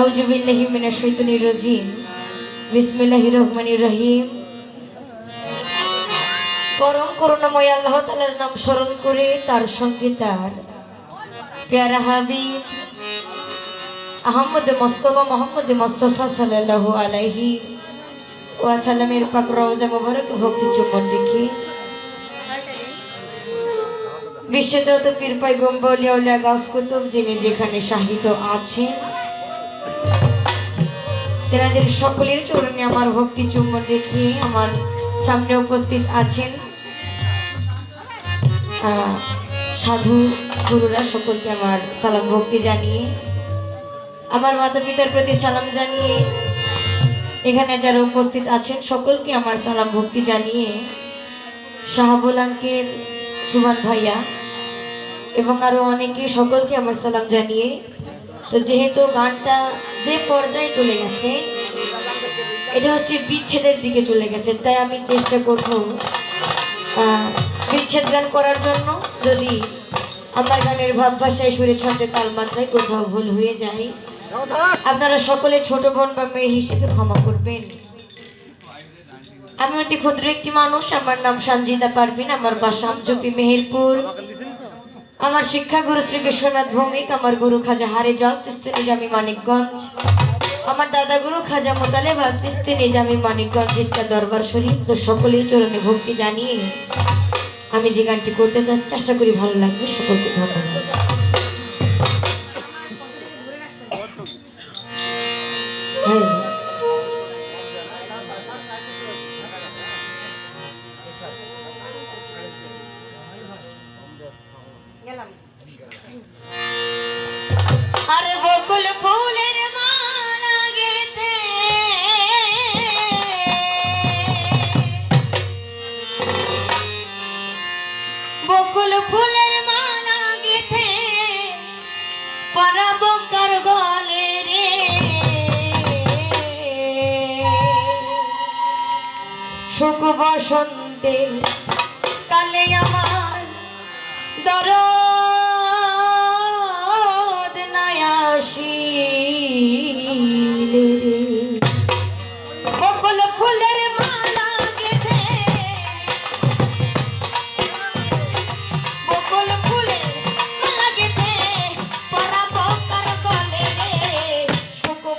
আউজুবিল্লাহি মিনাশ শাইতানির রাজিম। বিসমিল্লাহির রহমানির রহিম। পরম করুণাময় আল্লাহ তাআলার নাম স্মরণ করে তার সঙ্গে তার পেয়ারা হাবিব আহমদ মোস্তফা মোহাম্মদ মোস্তফা সাল্লাল্লাহু আলাইহি ওয়াসাল্লামের পাক রওজা মোবারক ভক্তি চুম্বন দেখি বিশ্বযত পীর পয়গম্বর লিয়াউলিয়া, গাউস কুতুব যিনি যেখানে সাহিত্য আছেন তেনাদের সকলের চরণে আমার ভক্তি চুম্বন রেখে আমার সামনে উপস্থিত আছেন। সাধু গুরুরা সকলকে আমার সালাম ভক্তি জানিয়ে, আমার মাতা পিতার প্রতি সালাম জানিয়ে, এখানে যারা উপস্থিত আছেন সকলকে আমার সালাম ভক্তি জানিয়ে শাহাবুল আঙ্কেল সুমান ভাইয়া এবং আরও অনেকে সকলকে আমার সালাম জানিয়ে তো যেহেতু গানটা যে পর্যায়ে চলে গেছে, এটা হচ্ছে বিচ্ছেদের দিকে চলে গেছে। তাই আমি চেষ্টা করব বিচ্ছেদ গান করার জন্য। যদি আমার গানের ভাব ভাষায় সুরে ছন্দে তালমাত্রায় কোথাও ভুল হয়ে যায়, আপনারা সকলে ছোট বোন বা মেয়ে হিসেবে ক্ষমা করবেন। আমি অতি ক্ষুদ্র একটি মানুষ, আমার নাম সঞ্জিদা পারভিন, আমার বাসা আমচপি মেহেরপুর। আমার শিক্ষাগুরু শ্রী বিশ্বনাথ ভৌমিক, আমার গুরু খাজা হারে জল চিস্তি নিজামি মানিকগঞ্জ। আমার দাদা গুরু খাজা মোতালে বা চিস্তি নিজামি মানিকগঞ্জ ইটকা দরবার শরীফ। তো সকলের চরণে ভক্তি জানিয়ে আমি যে গানটি করতে চাচ্ছি, আশা করি ভালো লাগবে। সকলকে ধন্যবাদ। আরে বকুল ফুলের মালা গেথে। বকুল ফুলের মালা গেথে পরাব কার গলে রে। সুখ বসন্তে কালে আমার দরদ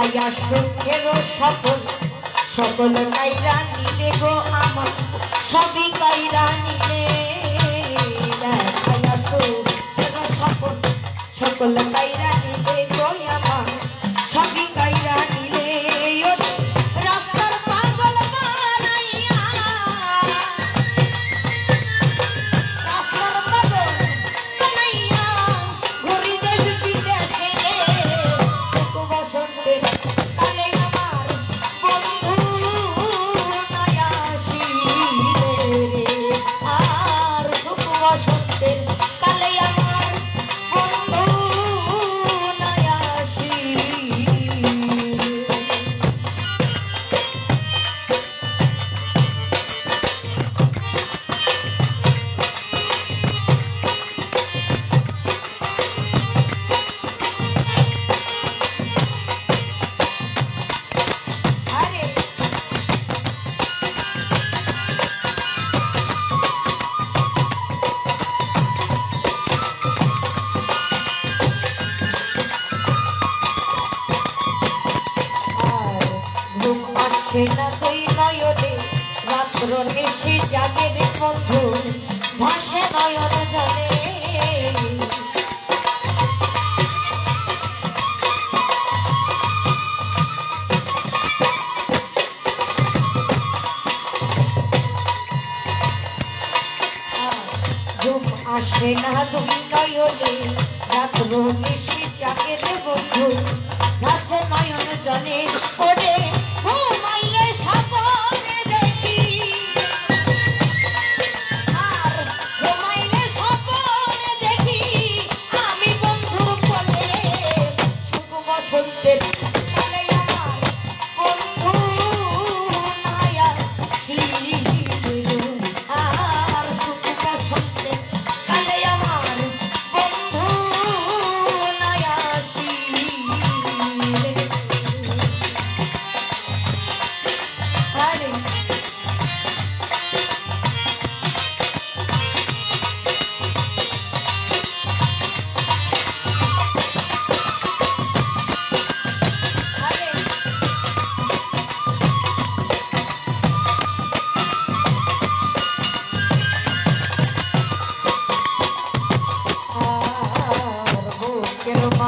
দেখাইয়া সুখের সকল সকল কাইরা নিলে গো আমার, সবই কাইরা নিলে। দেখাইয়া সুখের সকল সকল কাইরা না তুই নয়নে, রাত্র নিশি জাগে রে বন্ধু ভাসে নয়ন জানে। আসে না তুমি নয়নে, রাত্র নিশি জাগে রে বন্ধু। ওরে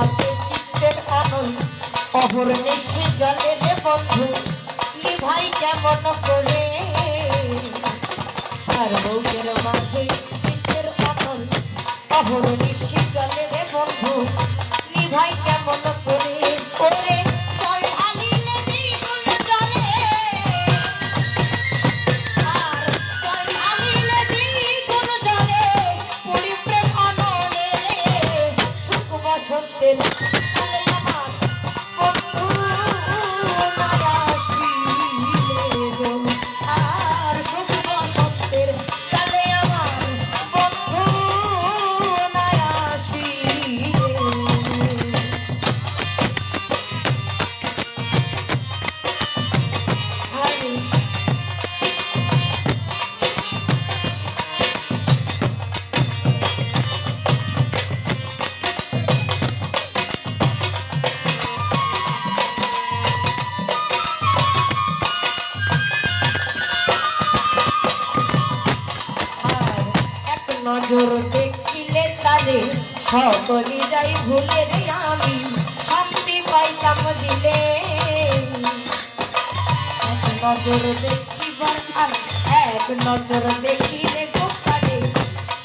আছে চিত্তের আনল অহর্নিশি জলে রে বন্ধু কি ভাই কেমন করে আর বউয়ের মাঝে চিত্তের আনল অহর্নিশি জলে রে বন্ধু। নজর দেখিলে তারে, সকলি যাই ভুলে রে আমি, শান্তি পাইতাম দিলে। এক নজর দেখিবার আর এক নজর দেখিলে গোপালে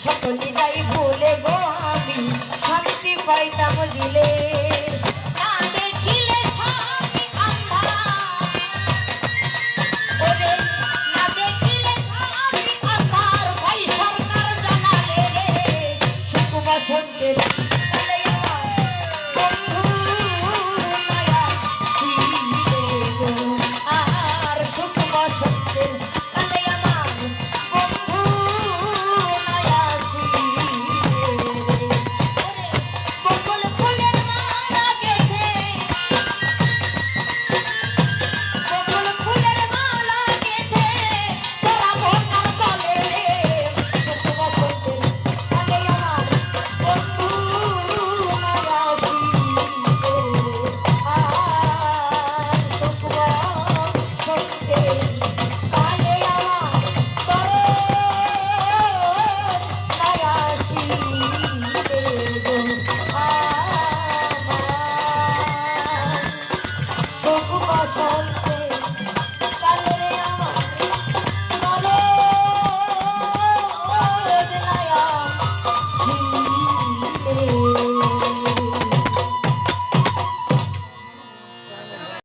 সকলে যাই ভুলে গো আমি, শান্তি পাইতাম দিলে। Thank you.